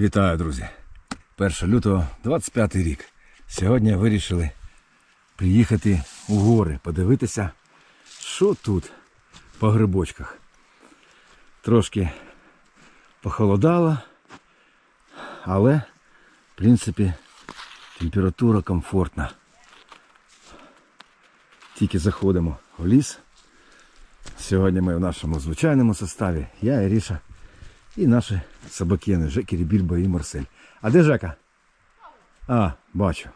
Вітаю, друзі! 1 лютого 25 рік. Сьогодні вирішили приїхати у гори, подивитися, що тут по грибочках. Трошки похолодало, але, в принципі, температура комфортна. Тільки заходимо в ліс. Сьогодні ми в нашому звичайному составі. Я, Іріша і наші собакени Жекі, Рібільбо і Марсель. А де Жека? А, бачу.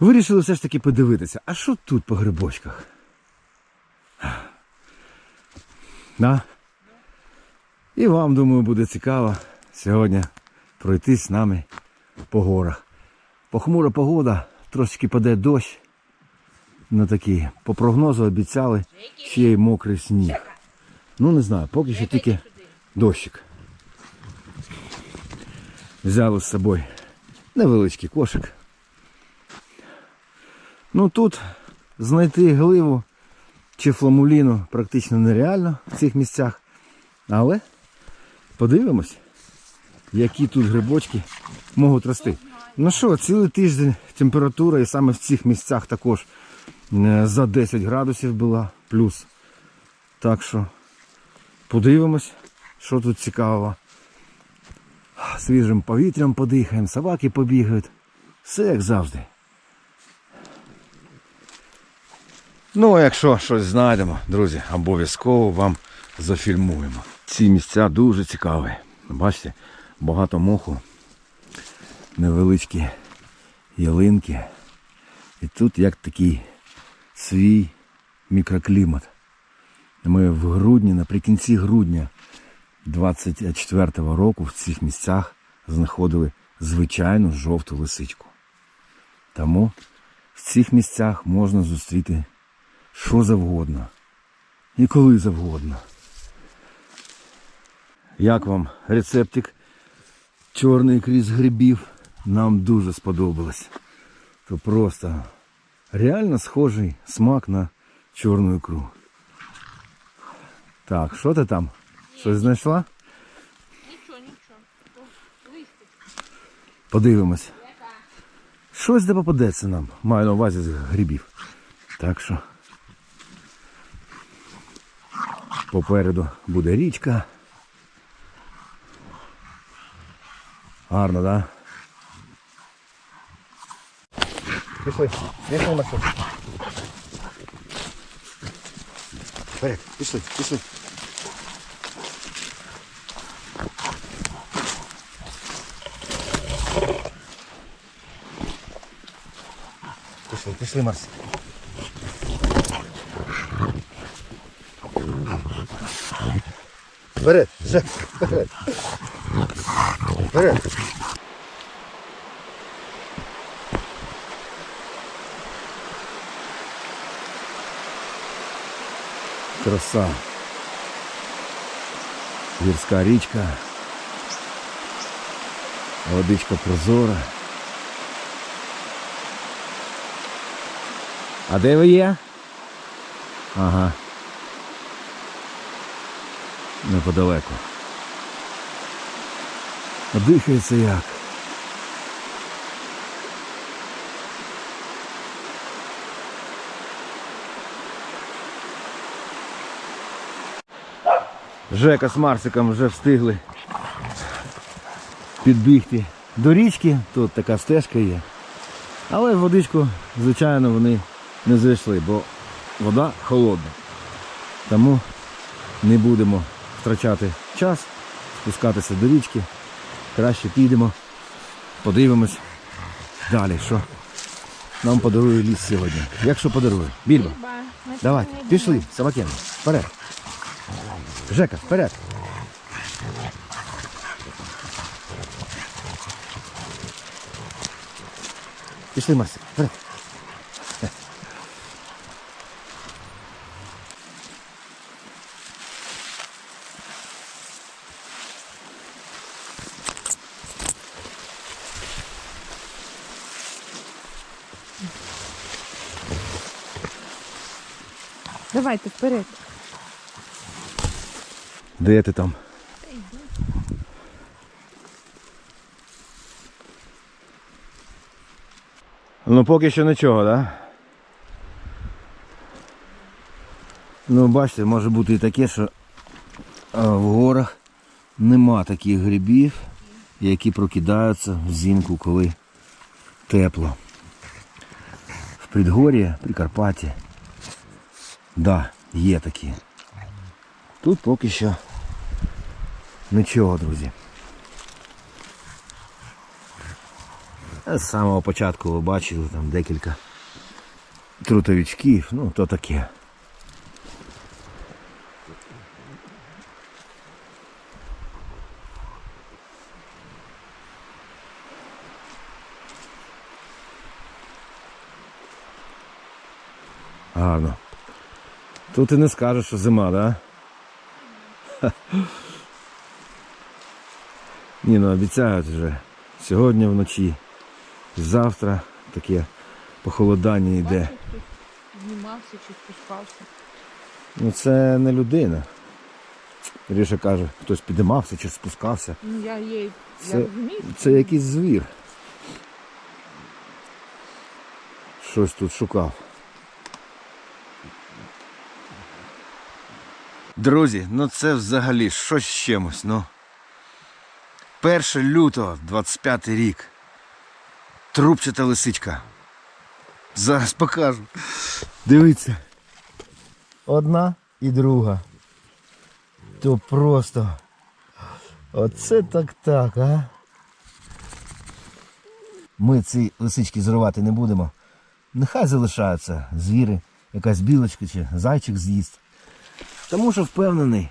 Вирішили все ж таки подивитися, а що тут по грибочках? Да? І вам, думаю, буде цікаво сьогодні пройтись з нами по горах. Похмура погода, трошечки паде дощ. Ну такі, по прогнозу обіцяли ще й мокрий сніг. Ну не знаю, поки що тільки дощик. Взяли з собою невеличкий кошик. Ну тут знайти гливу чи фламуліну практично нереально в цих місцях. Але подивимось, які тут грибочки можуть рости. Ну що, цілий тиждень температура і саме в цих місцях також е, за 10 градусів була плюс. Так що подивимось, що тут цікавого. Свіжим повітрям подихаємо, собаки побігають. Все як завжди. Ну, а якщо щось знайдемо, друзі, обов'язково вам зафільмуємо. Ці місця дуже цікаві. Бачите, багато моху, невеличкі ялинки. І тут як такий свій мікроклімат. Ми в грудні, наприкінці грудня 24-го року в цих місцях знаходили звичайну жовту лисичку. Тому в цих місцях можна зустріти що завгодно і коли завгодно. Як вам рецептик чорний крізь грибів? Нам дуже сподобалось. То просто реально схожий смак на чорну ікру. Так, що ти там? Щось знайшла? Нічого, нічого. Подивимось. Щось де попадеться нам. Маю на увазі з грибів. Так що. Попереду буде річка. Гарно, так? Да? Пішли. Пішли на Вперед, пішли, пішли. Пішли, пішли, Марс. Вперед, Жек, вперед. Вперед. Краса. Гірська річка. Водичка прозора. А де ви є? Ага. Неподалеку. Дихається як. Жека з Марсиком вже встигли підбігти до річки, тут така стежка є. Але водичку, звичайно, вони не зайшли, бо вода холодна. Тому не будемо втрачати час, спускатися до річки. Краще підемо, подивимось далі, що нам подарує ліс сьогодні. Якщо подарує. Більбо, Ба, ми давайте, пішли, собакени, вперед. Жека, вперед. Пішли, Марсик, вперед. Давайте вперед. Де ти там? Ну поки що нічого, так? Да? Ну бачите, може бути і таке, що е, в горах нема таких грибів, які прокидаються взимку, коли тепло. В Придгор'ї, Прикарпатті. Да, є такі. Тут поки що нічого, друзі. З самого початку ви бачили там декілька трутовичків, ну то таке. Гарно. Тут і не скажеш, що зима, да? Ха. Ні, ну обіцяють вже. Сьогодні вночі, завтра таке похолодання йде. Знімався чи спускався. Ну це не людина. Ріша каже, хтось підіймався чи спускався. Ну я є, Це- я розумію. Це якийсь звір. Щось тут шукав. Друзі, ну це взагалі щось з чимось, ну. 1 лютого, 25 рік. Трубчата лисичка. Зараз покажу. Дивіться. Одна і друга. То просто. Оце так так, а. Ми ці лисички зривати не будемо. Нехай залишаються звіри, якась білочка чи зайчик з'їсть. Тому що впевнений,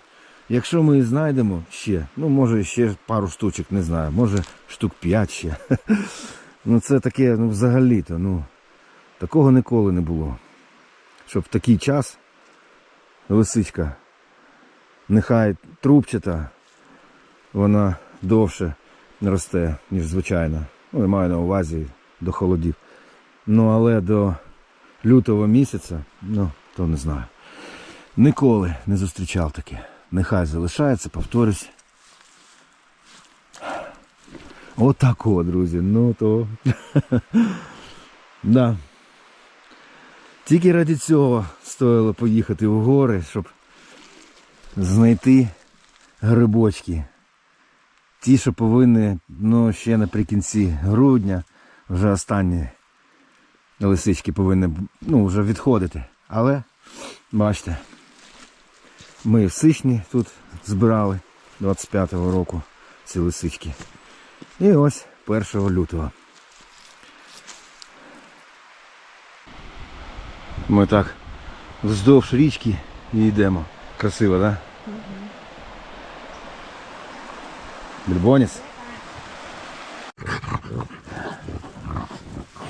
якщо ми знайдемо ще, ну може ще пару штучок, не знаю, може штук 5 ще. Ну це таке, ну взагалі-то, ну такого ніколи не було. Щоб в такий час лисичка, нехай трубчата, вона довше росте, ніж звичайно. Ну, я маю на увазі до холодів. Ну, але до лютого місяця, ну, то не знаю. Ніколи не зустрічав таке. Нехай залишається, повторюсь. Отако, друзі. Ну то. да. Тільки раді цього стоїло поїхати в гори, щоб знайти грибочки. Ті, що повинні, ну, ще наприкінці грудня, вже останні лисички повинні ну, вже відходити. Але, бачите, ми в сичні тут збирали 25-го року ці лисички. І ось 1 лютого. Ми так вздовж річки і йдемо. Красиво, так? Да? Бельбоніс?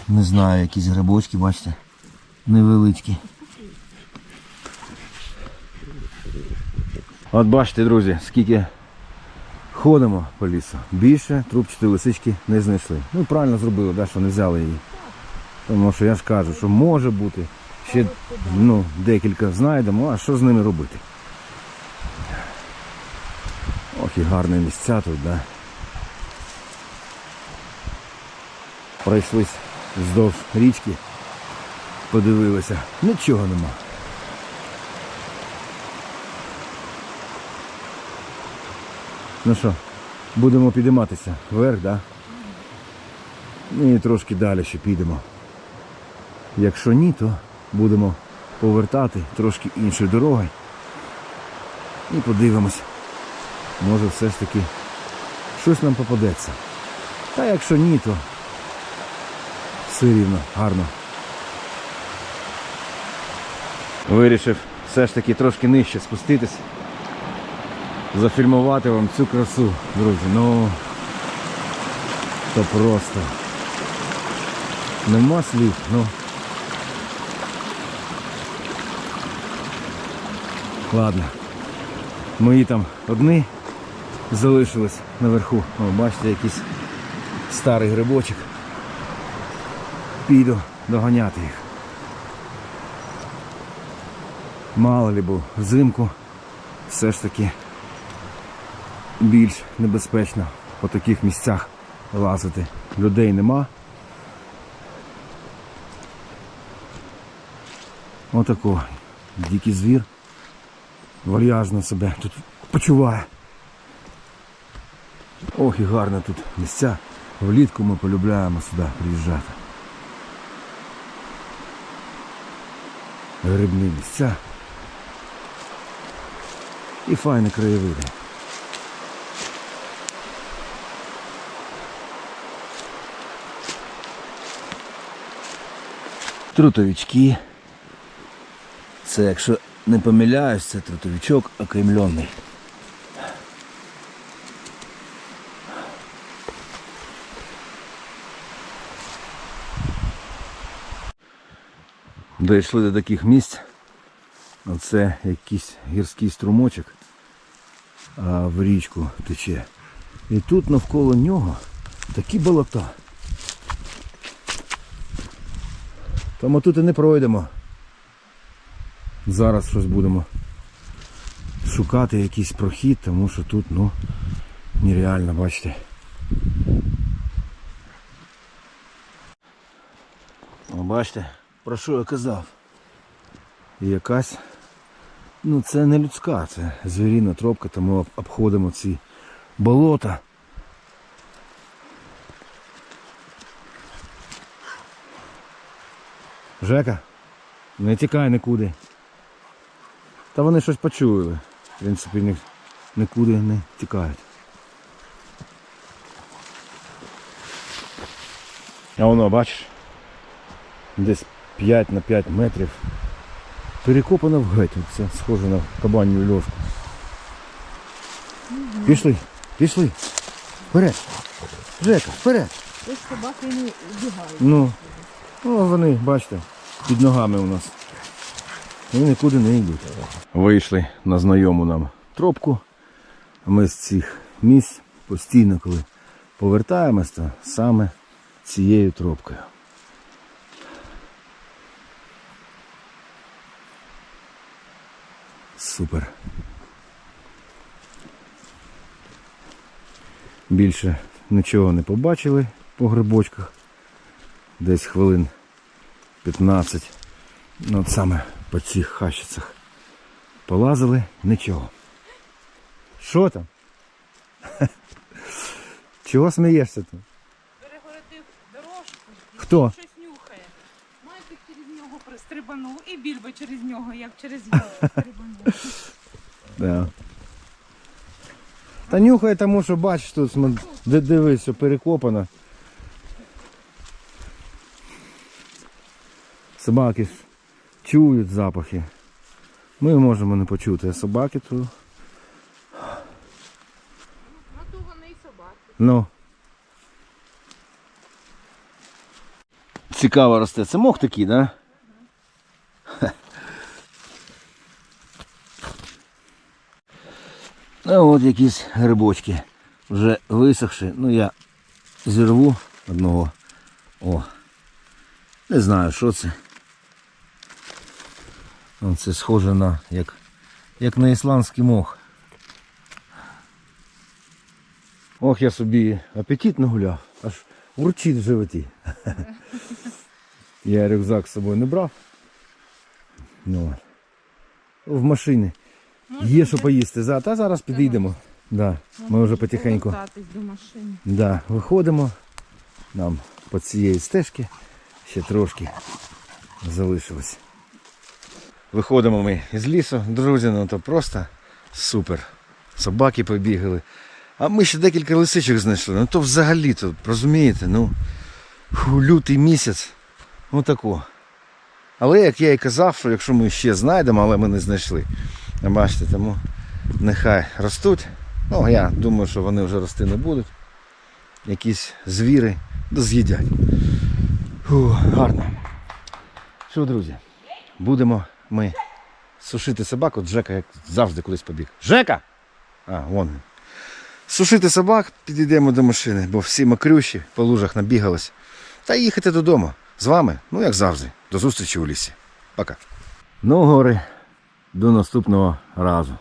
Не знаю, якісь грибочки, бачите, невеличкі. От бачите, друзі, скільки ходимо по лісу. Більше трубчатої лисички не знайшли. Ну правильно зробили, да, що не взяли її. Тому що я ж кажу, що може бути. Ще ну, декілька знайдемо, а що з ними робити? Ох і гарні місця тут, да. Пройшлись вздовж річки, подивилися. Нічого нема. Ну що, будемо підійматися вверх, да? Ну і трошки далі ще підемо. Якщо ні, то будемо повертати трошки іншою дорогою. І подивимось. Може все ж таки щось нам попадеться. Та якщо ні, то все рівно, гарно. Вирішив все ж таки трошки нижче спуститись. Зафільмувати вам цю красу, друзі. Ну то просто. Нема слів, ну. Ладно. Мої там одні залишились наверху. О, бачите, якийсь старий грибочок. Піду доганяти їх. Мало ли був взимку все ж таки більш небезпечно по таких місцях лазити. Людей нема. Отако. Дикий звір. Вальяжно себе тут почуває. Ох і гарно тут місця. Влітку ми полюбляємо сюди приїжджати. Грибні місця. І файні краєвиди. Трутовички. Це, якщо не помиляюсь, це трутовичок окремлений. Дійшли до таких місць. Оце якийсь гірський струмочок в річку тече. І тут навколо нього такі болота. Тому тут і не пройдемо. Зараз щось будемо шукати якийсь прохід, тому що тут ну нереально, бачите. О, бачите, про що я казав? Якась, ну це не людська, це звіріна тропка, тому об- обходимо ці болота. Жека, не тікай нікуди. Та вони щось почули. В принципі, нікуди не тікають. А воно, бачиш? Десь 5 на 5 метрів. Перекопано в геть. Це схоже на кабаню льошку. Пішли, пішли. Вперед. Жека, вперед. Ось собаки не убігають. Ну, о, вони, бачите, під ногами у нас. Вони нікуди не йдуть. Вийшли на знайому нам тропку. Ми з цих місць постійно, коли повертаємось, то саме цією тропкою. Супер. Більше нічого не побачили по грибочках десь хвилин 15. Ну, от саме по цих хащицях. Полазили, нічого. Що там? Чого смієшся тут? Перегородив дорожку. Хто? Щось нюхає. Мальчик через нього пристрибанув і більба через нього, як через його стрибанув. Да. Та нюхає тому, що бачиш тут, де дивись, що перекопано. Собаки чують запахи. Ми можемо не почути, а собаки то. Ну то вони і собаки. Ну. Цікаво росте. Це мох такий, да? А от якісь грибочки. Вже висохші. Ну я зірву одного. О. Не знаю, що це. Ну, Це схоже на як, як на ісландський мох. Ох, я собі апетит нагуляв, аж урчить в животі. Я рюкзак з собою не брав. Ну, в машині. Є що поїсти. За- Та зараз підійдемо. Да, ми вже потихеньку да, виходимо. Нам по цієї стежки ще трошки залишилось. Виходимо ми із лісу, друзі, ну то просто супер. Собаки побігали. А ми ще декілька лисичок знайшли. Ну то взагалі то, розумієте, ну фу, лютий місяць. Ну. Але як я і казав, що якщо ми ще знайдемо, але ми не знайшли. Бачите, тому нехай ростуть. Ну, я думаю, що вони вже рости не будуть. Якісь звіри з'їдять. Гарно. Що, друзі, будемо ми сушити собак. От Жека як завжди кудись побіг. Жека! А, вон. він. Сушити собак, підійдемо до машини, бо всі мокрющі, по лужах набігались. Та їхати додому. З вами, ну як завжди. До зустрічі у лісі. Пока. Ну, гори, до наступного разу.